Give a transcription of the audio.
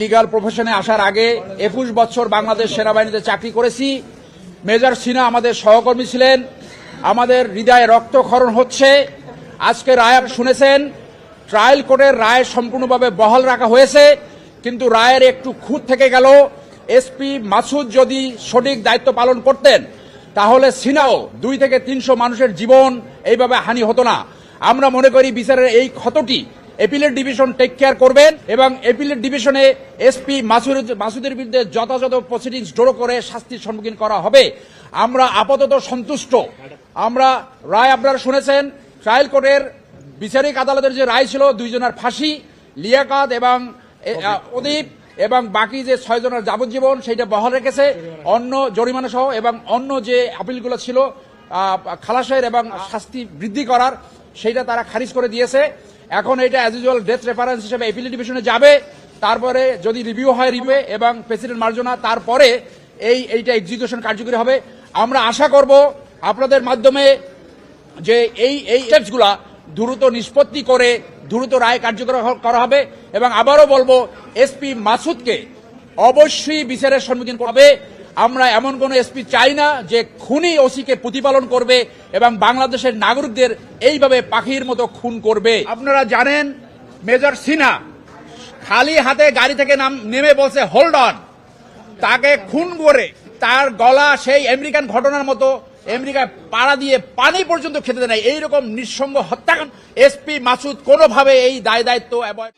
Legal প্রফেশনে আসার আগে একুশ বছর বাংলাদেশ সেনাবাহিনীতে চাকরি করেছি। মেজর সিনহা আমাদের সহকর্মী ছিলেন। আমাদের হৃদয়ে রক্তক্ষরণ হচ্ছে। আজকে রায় শুনেছেন ট্রায়াল কোর্টের রায় সম্পূর্ণভাবে বহাল রাখা হয়েছে, কিন্তু রায়ের একটু খুঁত থেকে গেল। এসপি মাসুদ যদি সঠিক দায়িত্ব পালন করতেন, তাহলে সিনাও দুই থেকে তিনশো মানুষের জীবন এইভাবে হানি হতো না। আমরা মনে করি বিচারের এই ক্ষতটি এপিলেট ডিভিশন টেক কেয়ার করবেন এবং এপিলেট ডিভিশনে এসপি মাসুর, মাসুদের বিরুদ্ধে যথাযথ প্রসিডিংস জড়ো করে শাস্তির সম্মুখীন করা হবে। আমরা আপাতত সন্তুষ্ট। আমরা রায় আপনারা শুনেছেন ট্রায়াল কোর্টের বিচারিক আদালতের যে রায় ছিল, দুইজনের ফাঁসি, লিয়াকাত এবং প্রদীপ এবং বাকি যে ছয় জনের যাবজ্জীবন, সেইটা বহাল রেখেছে। অন্য জরিমানা সহ এবং অন্য যে আপিলগুলো ছিল খালাসের এবং শাস্তি বৃদ্ধি করার, সেইটা তারা খারিজ করে দিয়েছে। এখন এটা অ্যাজ ইউজুয়াল ডেথ রেফারেন্স হিসেবে এপিলি ডিভিশনে যাবে, তারপরে যদি রিভিউ হয় রিভিউ এবং প্রেসিডেন্ট মার্জনা, তারপরে এই, এইটা এক্সিকিউশন কার্যকরী হবে। আমরা আশা করব আপনাদের মাধ্যমে যে এই এই স্টেপসগুলা দ্রুত নিষ্পত্তি করে দ্রুত রায় কার্যকর করা হবে এবং আবারও বলব এসপি মাসুদকে অবশ্যই বিচারের সম্মুখীন হবে। আমরা এমন কোন এসপি চাই না যে খুনি ওসিকে প্রতিপালন করবে এবং বাংলাদেশের নাগরিকদের এইভাবে পাখির মতো খুন করবে। আপনারা জানেন, মেজর সিনহা খালি হাতে গাড়ি থেকে নাম, নেমে বলছে হোল্ড অন তাকে খুন করে তার গলা সেই আমেরিকান ঘটনার মতো আমেরিকায় পাড়া দিয়ে পানি পর্যন্ত খেতে দেয় এইরকম নিঃসঙ্গ হত্যাকাণ্ড এসপি মাসুদ কোনোভাবে এই দায় দায়িত্ব অ্যাভয়েড